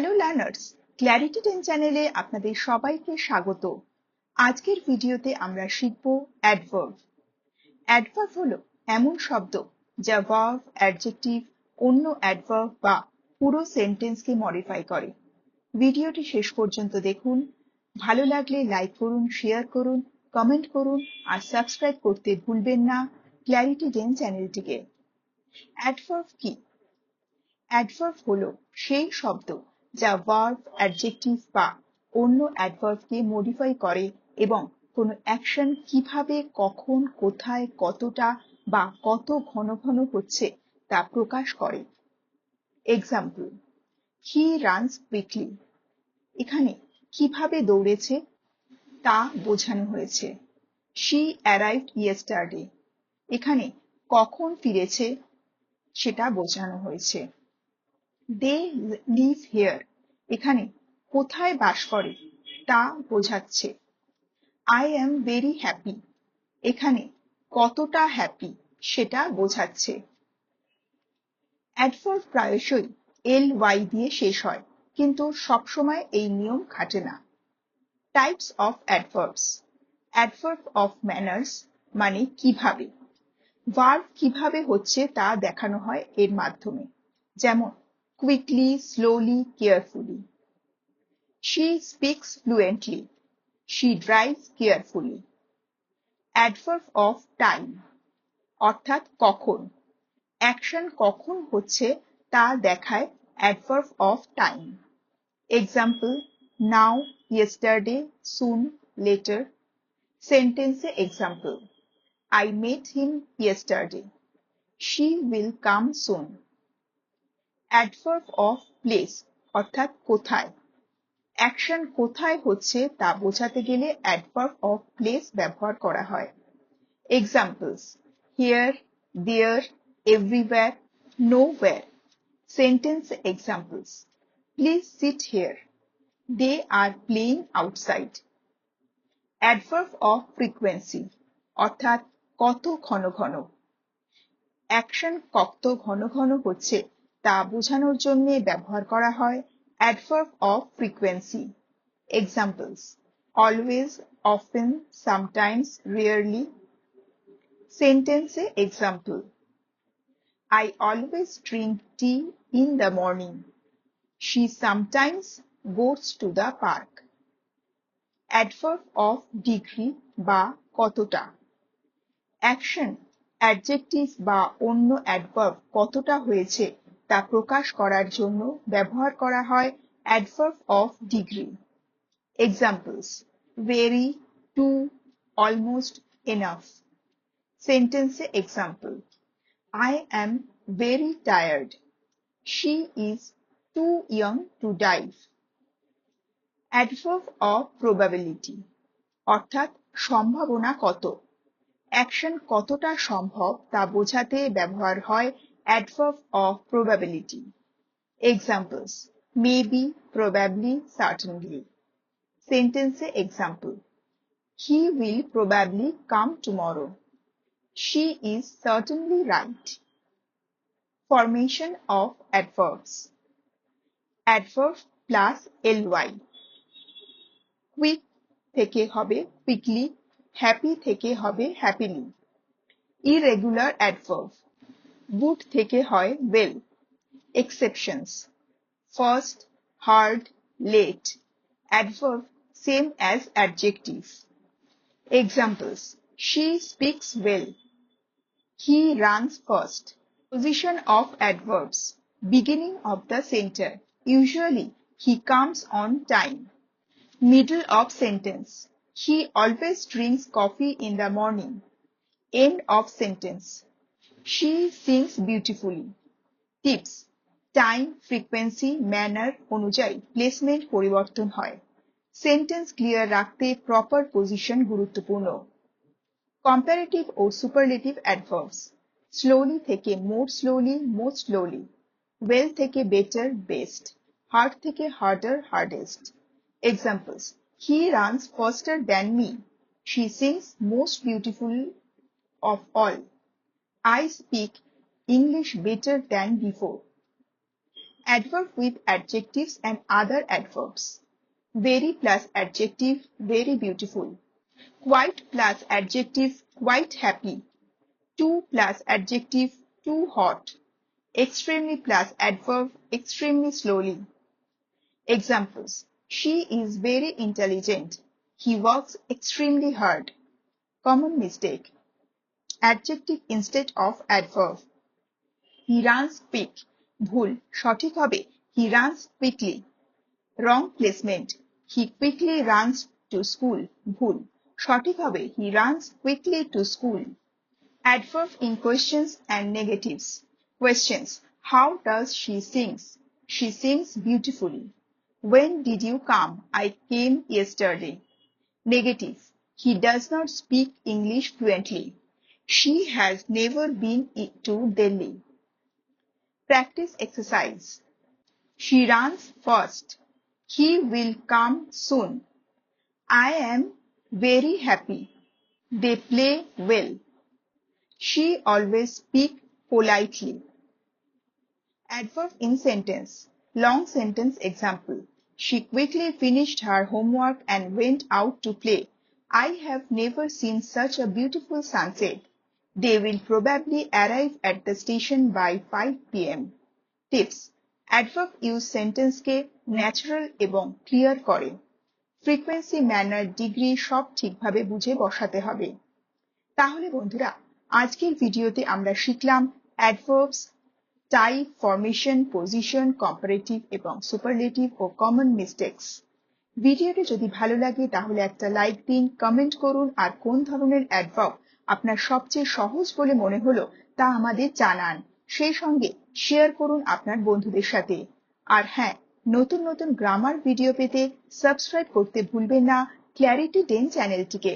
Hello learners clarity ten চ্যানেলে আপনাদের সবাইকে স্বাগত। আজকের ভিডিওতে আমরা শিখব অ্যাডভার্ব অ্যাডভার্ব হলো এমন শব্দ যা ভার্ব অ্যাডজেক্টিভ অন্য অ্যাডভার্ব বা পুরো সেন্টেন্সকে মডিফাই করে। ভিডিওটি শেষ পর্যন্ত দেখুন। ভালো লাগলে লাইক করুন শেয়ার করুন কমেন্ট করুন, আর সাবস্ক্রাইব করতে ভুলবেন না ক্ল্যারিটি টেন চ্যানেলটিকে অ্যাডভার্ব কি? অ্যাডভার্ব হলো সেই শব্দ যা ভার্ব অ্যাডজেক্টিভ বা অন্য অ্যাডভার্বকে মডিফাই করে এবং কোনো অ্যাকশন কীভাবে, কখন, কোথায়, কতটা বা কত ঘন ঘন হচ্ছে তা প্রকাশ করে। এক্সাম্পল হি রানস কুইকলি এখানে কীভাবে দৌড়েছে তা বোঝানো হয়েছে। শি অ্যারাইভড ইয়েস্টারডে এখানে কখন ফিরেছে সেটা বোঝানো হয়েছে। দে লিভ হেয়ার এখানে কোথায় বাস করে, তা বোঝাচ্ছে। আই অ্যাম ভেরি হ্যাপি এখানে কতটা হ্যাপি সেটা বোঝাচ্ছে। অ্যাডভার্ব প্রায়শই এল ওয়াই দিয়ে শেষ হয়, কিন্তু সবসময় এই নিয়ম খাটে না। Types of adverbs adverb of manners মানে কীভাবে? ভার্ব কীভাবে হচ্ছে তা দেখানো হয় এর মাধ্যমে। যেমন Quickly slowly carefully she speaks fluently she drives carefully adverb of time অর্থাৎ কখন অ্যাকশন কখন হচ্ছে তা দেখায় adverb of time example now yesterday soon later সেন্টেন্সে example I met him yesterday. She will come soon. Adverb of place অর্থাৎ কোথায়। Action কোথায় হচ্ছে তা বোঝাতে গেলে অ্যাডভার্ব অফ প্লেস ব্যবহার করা হয়। Examples here there everywhere nowhere sentence examples please sit here they are playing outside adverb of frequency অর্থাৎ কত ঘন ঘন। অ্যাকশন কত ঘন ঘন হচ্ছে? তা বোঝানোর জন্য ব্যবহার করা হয় adverb of frequency examples always often sometimes rarely সেন্টেন্সে example I always drink tea in the morning she sometimes goes to the park adverb of degree বা কতটা অ্যাকশন অ্যাডজেক্টিভ বা অন্য অ্যাডভার্ব কতটা হয়েছে তা প্রকাশ করার জন্য ব্যবহার করা হয় adverb of degree examples very too almost enough সেন্টেন্সে example I am very tired she is too young to dive adverb of probability অর্থাৎ সম্ভাবনা কত। অ্যাকশন কতটা সম্ভব তা বোঝাতে ব্যবহার হয় adverb of probability examples maybe probably certainly সেন্টেন্সে example he will probably come tomorrow she is certainly right formation of adverbs adverb plus L Y quick থেকে হবে কুইকলি হ্যাপি থেকে হবে হ্যাপিলি ইরেগুলার অ্যাডভার্ব গুড থেকে হয় well exceptions fast hard late adverb same as adjective examples she speaks well he runs fast position of adverbs beginning of the center usually he comes on time middle of sentence He always drinks coffee in the morning. End of sentence. She sings beautifully. Tips. Time frequency manner অনুযায়ী placement পরিবর্তন হয় sentence clear রাখতে proper position গুরুত্বপূর্ণ comparative ও superlative adverbs slowly থেকে more slowly most slowly well থেকে better best hard থেকে harder hardest examples He runs faster than me. She sings most beautiful of all. I speak English better than before. adverb with adjectives and other adverbs. Very plus adjective, very beautiful. Quite plus adjective, quite happy. Too plus adjective, too hot. Extremely plus adverb, extremely slowly. Examples. She is very intelligent. He works extremely hard. Common mistake Adjective instead of adverb. He runs quick. ভুল সঠিক হবে he runs quickly wrong placement he quickly runs to school ভুল সঠিক হবে he runs quickly to school adverb in questions and negatives questions how does she sings she sings beautifully when did you come i came yesterday negative he does not speak english fluently she has never been to delhi Practice exercise. She runs fast. He will come soon. I am very happy. They play well. She always speak politely. Adverb in sentence. Long sentence example. She quickly finished her homework and went out to play. I have never seen such a beautiful sunset. They will probably arrive at the station by 5 p.m. Tips adverb use সেন্টেন্সকে natural এবং clear করে। Frequency manner degree সব ঠিকভাবে বুঝে বসাতে হবে। তাহলে বন্ধুরা, আজকের ভিডিওতে আমরা শিখলাম adverbs type formation position comparative এবং সুপারলেটিভ ও কমন মিস্টেক্স ভিডিওটি যদি ভালো লাগে, তাহলে একটা লাইক দিন কমেন্ট করুন আর কোন ধরনের অ্যাডভার্ব আপনার সবচেয়ে সহজ বলে মনে হলো তা আমাদের জানান। সেই সঙ্গে শেয়ার করুন আপনার বন্ধুদের সাথে। আর হ্যাঁ নতুন নতুন গ্রামার ভিডিও পেতে সাবস্ক্রাইব করতে ভুলবেন না ক্ল্যারিটি টেন চ্যানেলটিকে